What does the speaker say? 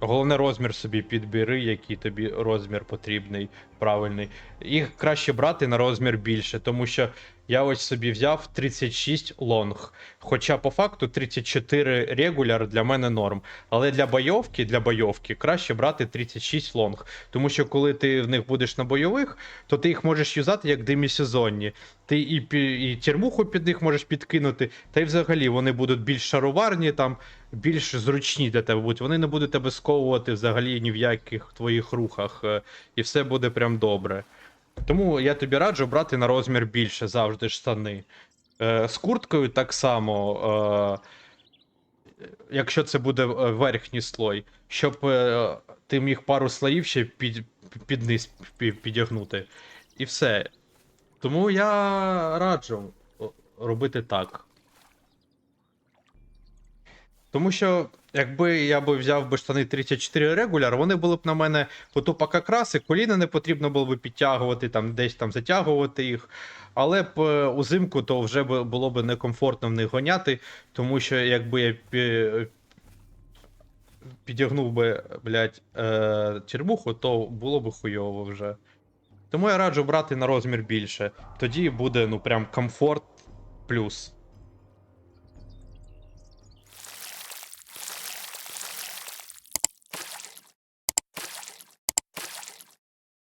Головне розмір собі підбери, який тобі розмір потрібний, правильний. Їх краще брати на розмір більше, тому що я ось собі взяв 36 лонг. Хоча по факту 34 регуляр для мене норм. Але для бойовки, для бойовки краще брати 36 лонг. Тому що коли ти в них будеш на бойових, то ти їх можеш юзати як демісезонні. Ти і, і тюрмуху під них можеш підкинути, та й взагалі вони будуть більш шароварні, там, більш зручні для тебе будуть. Вони не будуть тебе сковувати взагалі ні в яких твоїх рухах, е, і все буде прям добре. Тому я тобі раджу брати на розмір більше завжди штани. Е, з курткою так само, е, якщо це буде е, верхній слой, щоб е, ти міг пару слоїв ще під, під низ пі- підігнути. І все. Тому я раджу робити так. Тому що, якби я би взяв би штани 34 регуляр, вони були б на мене оту поки краси, коліна не потрібно було б підтягувати, там десь там затягувати їх. Але б е, узимку то вже було б некомфортно в них гоняти, тому що якби я підігнув би, блядь, е, чермуху, то було б хуйово вже. Тому я раджу брати на розмір більше. Тоді буде, ну, прям комфорт плюс.